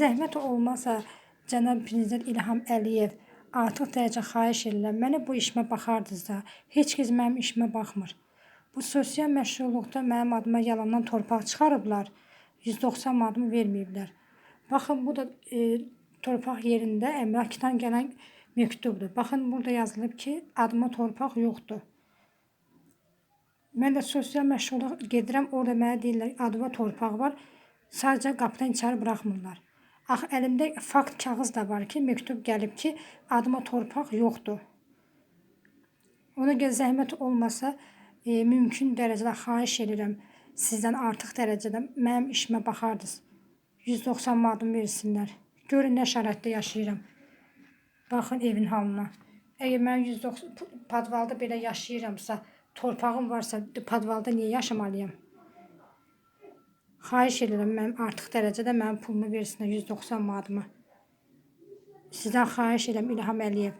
Zəhmət olmasa cənab prezident İlham Əliyev artıq dərəcə xahiş edirəm. Mənə bu işimə baxardınızsa, heç kəs mənim işimə baxmır. Bu sosial məşğulluqda mənim adıma yalandan torpaq çıxarıblar. 190 manatımı verməyiblər. Baxın bu da e, torpaq yerində əmlakdan gələn məktubdur. Baxın burada yazılıb ki, adıma torpaq yoxdur. Mən də sosial məşğulluq gedirəm, orada mənə deyirlər, adıma torpaq var. Sadəcə qapıdan içəri buraxmırlar. Axı əlimdə fakt kağız da var ki, məktub gəlib ki, adıma torpaq yoxdur. Ona görə zəhmət olmasa, e, mümkün dərəcədə xahiş edirəm sizdən artıq dərəcədə mənim işimə baxardınız. 190 manatımı versinlər. Görün nə şəraitdə yaşayıram. Baxın evin halına. Əgər mən 190 podvalda belə yaşayıramsa, torpağım varsa podvalda niyə yaşamalıyam? Xahiş edirəm mənim artıq dərəcədə mənim pulumu versinlər 190 manatımı. Sizdən xahiş edirəm İlham Əliyev.